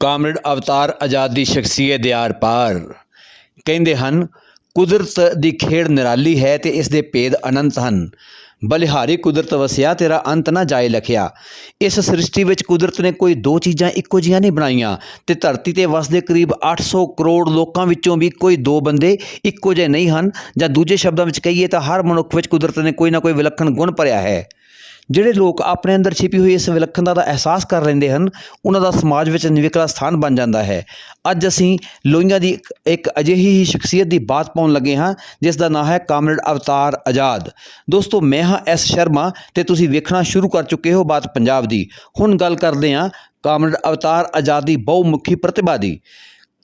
Comrade Avtar Azad ਦੀ ਸ਼ਖਸੀਅਤ they are ਪਾਰ। ਕਹਿੰਦੇ ਹਨ, ਕੁਦਰਤ ਦੀ ਖੇਡ ਨਿਰਾਲੀ ਹੈ ਤੇ ਇਸ ਦੇ ਭੇਦ ਅਨੰਤ ਹਨ। ਬਲਿਹਾਰੀ ਕੁਦਰਤ ਵਸਿਆ, ਤੇਰਾ ਅੰਤ ਨਾ ਜਾਏ ਲਖਿਆ। ਇਸ ਸ੍ਰਿਸ਼ਟੀ ਵਿੱਚ ਕੁਦਰਤ ਨੇ ਕੋਈ ਦੋ ਚੀਜ਼ਾਂ ਇੱਕੋ ਜਿਹੀਆਂ ਨਹੀਂ ਬਣਾਈਆਂ ਤੇ ਧਰਤੀ ਤੇ ਵਸਦੇ ਕਰੀਬ 800 ਕਰੋੜ ਲੋਕਾਂ ਵਿੱਚੋਂ ਵੀ ਕੋਈ ਦੋ ਬੰਦੇ ਇੱਕੋ ਜਿਹੇ ਨਹੀਂ ਹਨ। ਜਾਂ ਦੂਜੇ ਸ਼ਬਦਾਂ ਵਿੱਚ ਕਹੀਏ ਤਾਂ ਹਰ ਮਨੁੱਖ ਵਿੱਚ ਕੁਦਰਤ ਨੇ ਕੋਈ ਨਾ ਕੋਈ ਵਿਲੱਖਣ ਗੁਣ ਭਰਿਆ ਹੈ। ਜਿਹੜੇ ਲੋਕ ਆਪਣੇ ਅੰਦਰ ਛਿਪੀ ਹੋਈ ਇਸ ਵਿਲੱਖਣਤਾ ਦਾ ਅਹਿਸਾਸ ਕਰ ਲੈਂਦੇ ਹਨ, ਉਹਨਾਂ ਦਾ ਸਮਾਜ ਵਿੱਚ ਨਿਵੇਕਲਾ ਸਥਾਨ ਬਣ ਜਾਂਦਾ ਹੈ। ਅੱਜ ਅਸੀਂ ਲੋਹੀਆਂ ਦੀ ਇੱਕ- ਅਜਿਹੀ ਹੀ ਸ਼ਖਸੀਅਤ ਦੀ ਬਾਤ ਪਾਉਣ ਲੱਗੇ ਹਾਂ, ਜਿਸ ਦਾ ਨਾਂ ਹੈ ਕਾਮਰੇਡ ਅਵਤਾਰ ਆਜ਼ਾਦ। ਦੋਸਤੋ, ਮੈਂ ਹਾਂ ਐਸ ਸ਼ਰਮਾ ਤੇ ਤੁਸੀਂ ਵੇਖਣਾ ਸ਼ੁਰੂ ਕਰ ਚੁੱਕੇ ਹੋ ਬਾਤ ਪੰਜਾਬ ਦੀ। ਹੁਣ ਗੱਲ ਕਰਦੇ ਹਾਂ ਕਾਮਰੇਡ ਅਵਤਾਰ ਆਜ਼ਾਦ ਦੀ ਬਹੁਮੁਖੀ ਪ੍ਰਤਿਭਾ ਦੀ।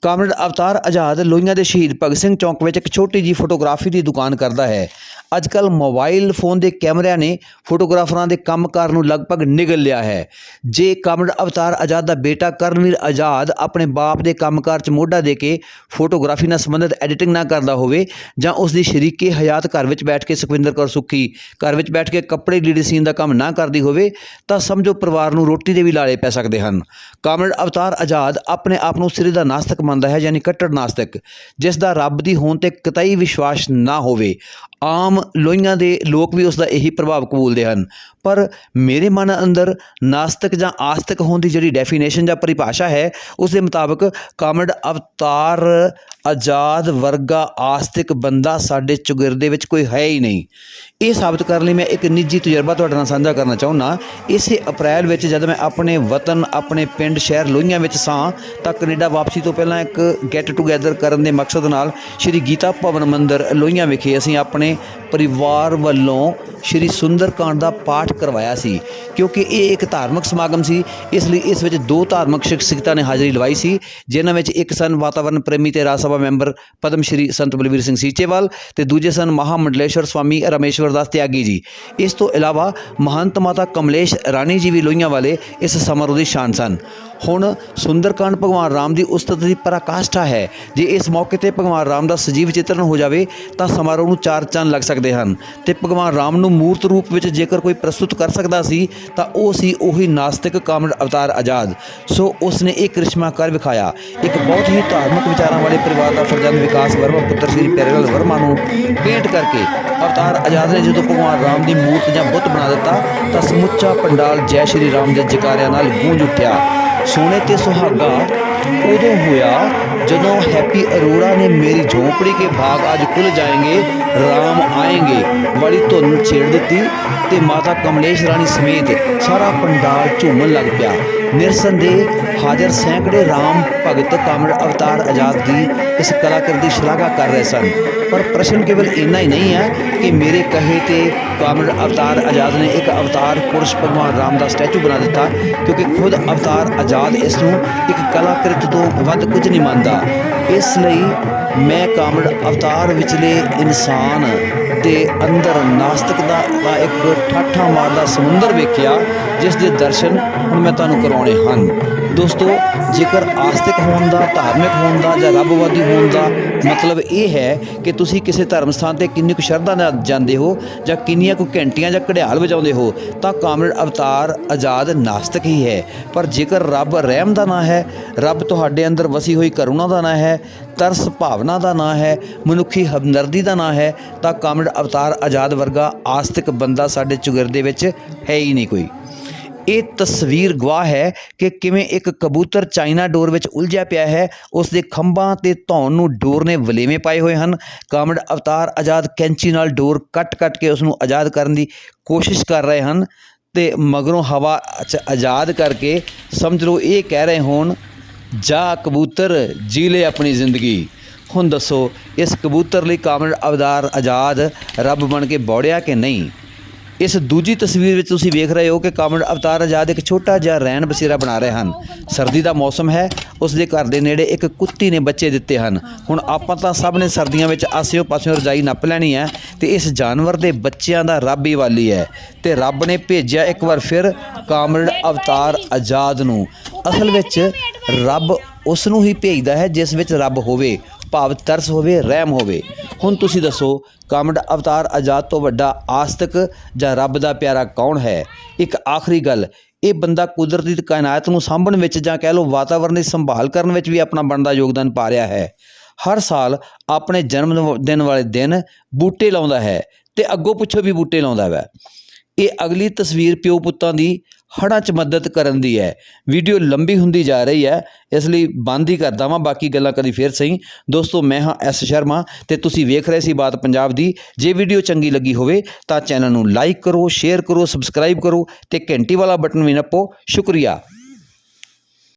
ਕਾਮਰੇਡ ਅਵਤਾਰ ਆਜ਼ਾਦ ਲੋਹੀਆਂ ਦੇ ਸ਼ਹੀਦ ਭਗਤ ਸਿੰਘ ਚੌਂਕ ਵਿੱਚ ਇੱਕ ਛੋਟੀ ਜੀ ਫੋਟੋਗ੍ਰਾਫੀ ਦੀ ਦੁਕਾਨ ਕਰਦਾ ਹੈ। ਅੱਜ ਕੱਲ ਮੋਬਾਈਲ ਫੋਨ ਦੇ ਕੈਮਰਿਆਂ ਨੇ ਫੋਟੋਗ੍ਰਾਫਰਾਂ ਦੇ ਕੰਮਕਾਰ ਨੂੰ ਲਗਭਗ ਨਿਗਲ ਲਿਆ ਹੈ। ਜੇ ਕਾਮਰੇਡ ਅਵਤਾਰ ਆਜ਼ਾਦ ਦਾ ਬੇਟਾ ਕਰਨਵੀਰ ਆਜ਼ਾਦ ਆਪਣੇ ਬਾਪ ਦੇ ਕੰਮਕਾਰ 'ਚ ਮੋਢਾ ਦੇ ਕੇ ਫੋਟੋਗ੍ਰਾਫੀ ਨਾਲ ਸੰਬੰਧਿਤ ਐਡੀਟਿੰਗ ਨਾ ਕਰਦਾ ਹੋਵੇ ਜਾਂ ਉਸ ਦੀ ਸ਼ਰੀਕੇ ਹਯਾਤ ਘਰ ਵਿੱਚ ਬੈਠ ਕੇ ਸੁਖਵਿੰਦਰ ਕੌਰ ਸੁੱਖੀ ਘਰ ਵਿੱਚ ਬੈਠ ਕੇ ਕੱਪੜੇ ਲੀੜੇ ਸੀਨ ਦਾ ਕੰਮ ਨਾ ਕਰਦੀ ਹੋਵੇ ਤਾਂ ਸਮਝੋ ਪਰਿਵਾਰ ਨੂੰ ਰੋਟੀ ਦੇ ਵੀ ਲਾਲੇ ਪੈ ਸਕਦੇ ਹਨ। ਕਾਮਰੇਡ ਅਵਤਾਰ ਆਜ਼ਾਦ ਆਪਣੇ ਆਪ ਨੂੰ ਸਿਰੇ ਦਾ ਨਾਸਤਕ ਮੰਨਦਾ ਹੈ, ਯਾਨੀ ਕੱਟੜ ਨਾਸਤਕ, ਜਿਸ ਦਾ ਰੱਬ ਦੀ ਹੋਣ ਤੇ ਕਤਈ ਵਿਸ਼ਵਾਸ ਨਾ ਹੋਵੇ। ਆਮ ਲੋਹੀਆਂ ਦੇ ਲੋਕ ਵੀ ਉਸ ਦਾ ਇਹੀ ਪ੍ਰਭਾਵ ਕਬੂਲਦੇ ਹਨ। ਪਰ ਮੇਰੇ ਮਨ ਅੰਦਰ ਨਾਸਤਕ ਜਾਂ ਆਸਤਕ ਹੋਣ ਦੀ ਜਿਹੜੀ ਡੈਫੀਨੇਸ਼ਨ ਜਾਂ ਪਰਿਭਾਸ਼ਾ ਹੈ, ਉਸ ਦੇ ਮੁਤਾਬਕ ਕਾਮਰੇਡ ਅਵਤਾਰ ਆਜ਼ਾਦ ਵਰਗਾ ਆਸਤਿਕ ਬੰਦਾ ਸਾਡੇ ਚੁਗਿਰਦੇ ਵਿੱਚ ਕੋਈ ਹੈ ਹੀ ਨਹੀਂ। ਇਹ ਸਾਬਤ ਕਰਨ ਲਈ ਮੈਂ ਇੱਕ ਨਿੱਜੀ ਤਜਰਬਾ ਤੁਹਾਡੇ ਨਾਲ ਸਾਂਝਾ ਕਰਨਾ ਚਾਹੁੰਦਾ। ਇਸੇ ਅਪ੍ਰੈਲ ਵਿੱਚ ਜਦ ਮੈਂ ਆਪਣੇ ਵਤਨ, ਆਪਣੇ ਪਿੰਡ, ਸ਼ਹਿਰ ਲੋਹੀਆਂ ਵਿੱਚ ਸਾਂ, ਤਾਂ ਕੈਨੇਡਾ ਵਾਪਸੀ ਤੋਂ ਪਹਿਲਾਂ ਇੱਕ ਗੈਟ ਟੂਗੇਦਰ ਕਰਨ ਦੇ ਮਕਸਦ ਨਾਲ ਸ਼੍ਰੀ ਗੀਤਾ ਭਵਨ ਮੰਦਿਰ ਲੋਹੀਆਂ ਵਿਖੇ ਅਸੀਂ ਆਪਣੇ ਪਰਿਵਾਰ ਵੱਲੋਂ ਸ਼੍ਰੀ ਸੁੰਦਰਕਾਂਡ ਦਾ ਪਾਠ ਕਰਵਾਇਆ ਸੀ, ਕਿਉਂਕਿ ਇਹ ਇੱਕ ਧਾਰਮਿਕ ਸਮਾਗਮ ਸੀ, ਇਸ ਲਈ ਇਸ ਵਿੱਚ ਦੋ ਧਾਰਮਿਕ ਸ਼ਖਸੀਅਤਾਂ ਨੇ ਹਾਜ਼ਰੀ ਲਵਾਈ ਸੀ, ਜਿਨ੍ਹਾਂ ਵਿੱਚ ਇੱਕ ਸਨ ਵਾਤਾਵਰਣ ਪ੍ਰੇਮੀ ਤੇ ਰਾਜ ਸਭਾ ਮੈਂਬਰ ਪਦਮ ਸ਼੍ਰੀ ਸੰਤ ਬਲਵੀਰ ਸਿੰਘ ਸੀਚੇਵਾਲ ਤੇ ਦੂਜੇ ਸਨ ਮਹਾਮੰਡਲੇਸ਼ਵਰ ਸਵਾਮੀ ਰਮੇਸ਼ਵਰ ਦਾਸ ਤਿਆਗੀ ਜੀ। ਇਸ ਤੋਂ ਇਲਾਵਾ ਮਹੰਤ ਮਾਤਾ ਕਮਲੇਸ਼ ਰਾਣੀ ਜੀ ਵੀ ਲੋਹੀਆਂ ਵਾਲੇ ਇਸ ਸਮਾਰੋਹ ਦੀ ਸ਼ਾਨ ਸਨ। ਹੁਣ ਸੁੰਦਰਕਾਂਡ ਭਗਵਾਨ ਰਾਮ ਦੀ ਉਸਤਤ ਦੀ ਪਰਾਕਾਸ਼ਠਾ ਹੈ। ਜੇ ਇਸ ਮੌਕੇ ਤੇ ਭਗਵਾਨ ਰਾਮ ਦਾ ਸਜੀਵ ਚਿੱਤਰਨ ਹੋ ਜਾਵੇ, ਤਾਂ ਸਮਾਰੋਹ ਨੂੰ ਚਾਰ ਚੰਨ ਲੱਗ ਸਕਦੇ ਹਨ ਤੇ ਭਗਵਾਨ ਰਾਮ ਨੂੰ ਮੂਰਤ ਰੂਪ ਵਿੱਚ ਜੇਕਰ ਕੋਈ ਪ੍ਰਸਤੁਤ ਕਰ ਸਕਦਾ ਸੀ, ਤਾਂ ਉਹ ਸੀ ਉਹੀ ਨਾਸਤਿਕ ਕਾਮੜ ਅਵਤਾਰ ਆਜ਼ਾਦ। ਸੋ ਉਸ ਨੇ ਇਹ ਕ੍ਰਿਸ਼ਮਾ ਕਰ ਵਿਖਾਇਆ। ਇੱਕ ਬਹੁਤ ਹੀ ਧਾਰਮਿਕ ਵਿਚਾਰਾਂ ਵਾਲੇ ਪਰਿਵਾਰ ਦਾ ਫਰਜ਼ੰਦ ਵਿਕਾਸ ਵਰਮਾ ਪੁੱਤਰ ਸ੍ਰੀ ਪਿਆਰੇਲਾਲ ਵਰਮਾ ਨੂੰ ਪੇਂਟ ਕਰਕੇ ਅਵਤਾਰ ਆਜ਼ਾਦ ਨੇ ਜਦੋਂ ਭਗਵਾਨ ਰਾਮ ਦੀ ਮੂਰਤ ਜਾਂ ਬੁੱਤ ਬਣਾ ਦਿੱਤਾ, ਤਾਂ ਸਮੁੱਚਾ ਪੰਡਾਲ ਜੈ ਸ਼੍ਰੀ ਰਾਮ ਦੇ ਜਕਾਰਿਆਂ ਨਾਲ ਗੂੰਜ ਉੱਠਿਆ। ਸੋਨੇ ਤੇ ਸੁਹਾਗਾ ਉਦੋਂ ਹੋਇਆ, ਜਦੋਂ ਹੈਪੀ ਅਰੋੜਾ ਨੇ ਮੇਰੀ ਝੋਪੜੀ ਕੇ ਭਾਗ ਅੱਜ ਖੁੱਲ ਜਾਏंगे ਰਾਮ ਆਏंगे ਵਾਲੀ ਧੁਨ ਛੇੜ ਦਿੱਤੀ ਤੇ ਮਾਤਾ ਕਮਲੇਸ਼ ਰਾਣੀ ਸਮੇਤ ਸਾਰਾ ਪੰਡਾਲ ਝੂਮਣ ਲੱਗ ਪਿਆ। ਨਿਰਸੰਦੇਹ ਹਾਜ਼ਰ ਸੈਂਕੜੇ ਰਾਮ ਭਗਤ ਕਾਮੜ ਅਵਤਾਰ ਆਜ਼ਾਦ ਦੀ ਇਸ ਕਲਾਕਾਰ ਦੀ ਸ਼ਲਾਘਾ ਕਰ ਰਹੇ ਸਨ। ਪਰ ਪ੍ਰਸ਼ਨ ਕੇਵਲ ਇੰਨਾ ਹੀ ਨਹੀਂ ਹੈ ਕਿ ਮੇਰੇ ਕਹੇ ਤੇ ਕਾਮੜ ਅਵਤਾਰ ਆਜ਼ਾਦ ਨੇ ਇੱਕ ਅਵਤਾਰ ਪੁਰਸ਼ ਭਗਵਾਨ ਰਾਮ ਦਾ ਸਟੈਚੂ ਬਣਾ ਦਿੱਤਾ, ਕਿਉਂਕਿ ਖੁਦ ਅਵਤਾਰ ਆਜ਼ਾਦ ਇਸ ਨੂੰ ਇੱਕ ਕਲਾਕ੍ਰਿਤ ਤੋਂ ਵੱਧ ਕੁਝ ਨਹੀਂ ਮੰਨਦਾ। ਇਸ ਲਈ ਮੈਂ ਕਾਮੜ ਅਵਤਾਰ ਵਿਚਲੇ ਇਨਸਾਨ ਦੇ ਅੰਦਰ ਨਾਸਤਿਕ ਦਾ ਦਾ ਇੱਕ ਠਾਠਾ ਮਾਰਦਾ ਸਮੁੰਦਰ ਵੇਖਿਆ, ਜਿਸ ਦੇ ਦਰਸ਼ਨ ਹੁਣ ਮੈਂ ਤੁਹਾਨੂੰ ਕਰਾਉਣੇ ਹਨ। ਦੋਸਤੋ, ਜੇਕਰ ਆਸਤਿਕ ਹੋਣ ਦਾ, ਧਾਰਮਿਕ ਹੋਣ ਦਾ ਜਾਂ ਰੱਬਵਾਦੀ ਹੋਣ ਦਾ ਮਤਲਬ ਇਹ ਹੈ ਕਿ ਤੁਸੀਂ ਕਿਸੇ ਧਰਮ ਸਥਾਨ ਤੇ ਕਿੰਨੀ ਕੁ ਸ਼ਰਧਾ ਨਾਲ ਜਾਂਦੇ ਹੋ ਜਾਂ ਕਿੰਨੀਆਂ ਕੁ ਘੰਟੀਆਂ ਜਾਂ ਘੜਿਆਲ ਵਜਾਉਂਦੇ ਹੋ, ਤਾਂ ਕਾਮਰੇਡ ਅਵਤਾਰ ਆਜ਼ਾਦ ਨਾਸਤਿਕ ਹੀ ਹੈ। ਪਰ ਜੇਕਰ ਰੱਬ ਰਹਿਮ ਦਾ ਨਾਂ ਹੈ, ਰੱਬ ਤੁਹਾਡੇ ਅੰਦਰ ਵਸੀ ਹੋਈ ਕਰੁਣਾ ਦਾ ਨਾਂ ਹੈ, ਤਰਸ ਭਾਵਨਾ ਦਾ ਨਾਂ ਹੈ, ਮਨੁੱਖੀ ਹਮਦਰਦੀ ਦਾ ਨਾਂ ਹੈ, ਤਾਂ ਕਾਮਰੇਡ ਅਵਤਾਰ ਆਜ਼ਾਦ ਵਰਗਾ ਆਸਤਿਕ ਬੰਦਾ ਸਾਡੇ ਚੁਗਿਰਦੇ ਵਿੱਚ ਹੈ ਹੀ ਨਹੀਂ ਕੋਈ। ਇਹ ਤਸਵੀਰ ਗਵਾਹ ਹੈ ਕਿ ਕਿਵੇਂ ਇੱਕ ਕਬੂਤਰ ਚਾਈਨਾ ਡੋਰ ਵਿੱਚ ਉਲਝਿਆ ਪਿਆ ਹੈ। ਉਸ ਦੇ ਖੰਭਾਂ ਤੇ ਧੌਣ ਨੂੰ ਡੋਰ ਨੇ ਵਲੇਵੇਂ ਪਾਏ ਹੋਏ ਹਨ। ਕਾਮੜ ਅਵਤਾਰ ਆਜ਼ਾਦ ਕੈਂਚੀ ਨਾਲ ਡੋਰ ਕੱਟ-ਕੱਟ ਕੇ ਉਸ ਨੂੰ ਆਜ਼ਾਦ ਕਰਨ ਦੀ ਕੋਸ਼ਿਸ਼ ਕਰ ਰਹੇ ਹਨ ਤੇ ਮਗਰੋਂ ਹਵਾ 'ਚ ਆਜ਼ਾਦ ਕਰਕੇ ਸਮਝ ਲਓ ਇਹ ਕਹਿ ਰਹੇ ਹੋਣ, ਜਾ ਕਬੂਤਰ, ਜੀ ਲੈ ਆਪਣੀ ਜ਼ਿੰਦਗੀ। ਹੁਣ ਦੱਸੋ, ਇਸ ਕਬੂਤਰ ਲਈ ਕਾਮੜ ਅਵਤਾਰ ਆਜ਼ਾਦ ਰੱਬ ਬਣ ਕੇ ਬੌੜਿਆ ਕਿ ਨਹੀਂ? ਇਸ ਦੂਜੀ ਤਸਵੀਰ ਵਿੱਚ ਤੁਸੀਂ ਵੇਖ ਰਹੇ ਹੋ ਕਿ ਕਾਮੜ ਅਵਤਾਰ ਆਜ਼ਾਦ ਇੱਕ ਛੋਟਾ ਜਿਹਾ ਰਹਿਣ ਬਸੇਰਾ ਬਣਾ ਰਹੇ ਹਨ। ਸਰਦੀ ਦਾ ਮੌਸਮ ਹੈ, ਉਸ ਦੇ ਘਰ ਦੇ ਨੇੜੇ ਇੱਕ ਕੁੱਤੀ ਨੇ ਬੱਚੇ ਦਿੱਤੇ ਹਨ। ਹੁਣ ਆਪਾਂ ਤਾਂ ਸਭ ਨੇ ਸਰਦੀਆਂ ਵਿੱਚ ਆਸਿਓ ਪਾਸਿਓ ਰਜਾਈ ਨੱਪ ਲੈਣੀ ਹੈ ਤੇ ਇਸ ਜਾਨਵਰ ਦੇ ਬੱਚਿਆਂ ਦਾ ਰੱਬ ਹੀ ਵਾਲੀ ਹੈ ਤੇ ਰੱਬ ਨੇ ਭੇਜਿਆ ਇੱਕ ਵਾਰ ਫਿਰ ਕਾਮੜ ਅਵਤਾਰ ਆਜ਼ਾਦ ਨੂੰ। ਅਸਲ ਵਿੱਚ ਰੱਬ ਉਸ ਨੂੰ ਹੀ ਭੇਜਦਾ ਹੈ ਜਿਸ ਵਿੱਚ ਰੱਬ ਹੋਵੇ, ਭਾਵ ਤਰਸ ਹੋਵੇ, ਰਹਿਮ ਹੋਵੇ। ਹੁਣ ਤੁਸੀਂ ਦੱਸੋ ਕਾਮਡ ਅਵਤਾਰ ਆਜ਼ਾਦ ਤੋਂ ਵੱਡਾ ਆਸਤਕ ਜਾਂ ਰੱਬ ਦਾ ਪਿਆਰਾ ਕੌਣ ਹੈ? ਇੱਕ ਆਖਰੀ ਗੱਲ, ਇਹ ਬੰਦਾ ਕੁਦਰਤੀ ਤੇ ਕਾਇਨਾਤ ਨੂੰ ਸਾਂਭਣ ਵਿੱਚ ਜਾਂ ਕਹਿ ਲਓ ਵਾਤਾਵਰਣ ਦੀ ਸੰਭਾਲ ਕਰਨ ਵਿੱਚ ਵੀ ਆਪਣਾ ਬਣਦਾ ਯੋਗਦਾਨ ਪਾ ਰਿਹਾ ਹੈ। ਹਰ ਸਾਲ ਆਪਣੇ ਜਨਮ ਦਿਨ- ਵਾਲੇ ਦਿਨ ਬੂਟੇ ਲਾਉਂਦਾ ਹੈ ਤੇ ਅੱਗੋਂ ਪੁੱਛੋ ਵੀ ਬੂਟੇ ਲਾਉਂਦਾ ਵੈ ਇਹ ਅਗਲੀ ਤਸਵੀਰ ਪਿਓ ਪੁੱਤਾਂ ਦੀ ਹੜ੍ਹਾਂ 'ਚ ਮਦਦ ਕਰਨ ਦੀ ਹੈ। ਵੀਡੀਓ ਲੰਬੀ ਹੁੰਦੀ ਜਾ ਰਹੀ ਹੈ। ਇਸ ਲਈ ਬੰਦ ਹੀ ਕਰਦਾ ਵਾਂ। ਬਾਕੀ ਗੱਲਾਂ ਕਦੀ ਫੇਰ ਸਹੀ। ਦੋਸਤੋ, ਮੈਂ ਹਾਂ ਐਸ ਸ਼ਰਮਾ ਤੇ ਤੁਸੀਂ ਵੇਖ ਰਹੇ ਸੀ ਬਾਤ ਪੰਜਾਬ ਦੀ। ਜੇ ਵੀਡੀਓ ਚੰਗੀ ਲੱਗੀ ਹੋਵੇ ਤਾਂ ਚੈਨਲ ਨੂੰ ਲਾਈਕ ਕਰੋ, ਸ਼ੇਅਰ ਕਰੋ, ਸਬਸਕ੍ਰਾਈਬ ਕਰੋ ਤੇ ਘੰਟੀ ਵਾਲਾ ਬਟਨ ਵੀ ਨੱਪੋ। ਸ਼ੁਕਰੀਆ।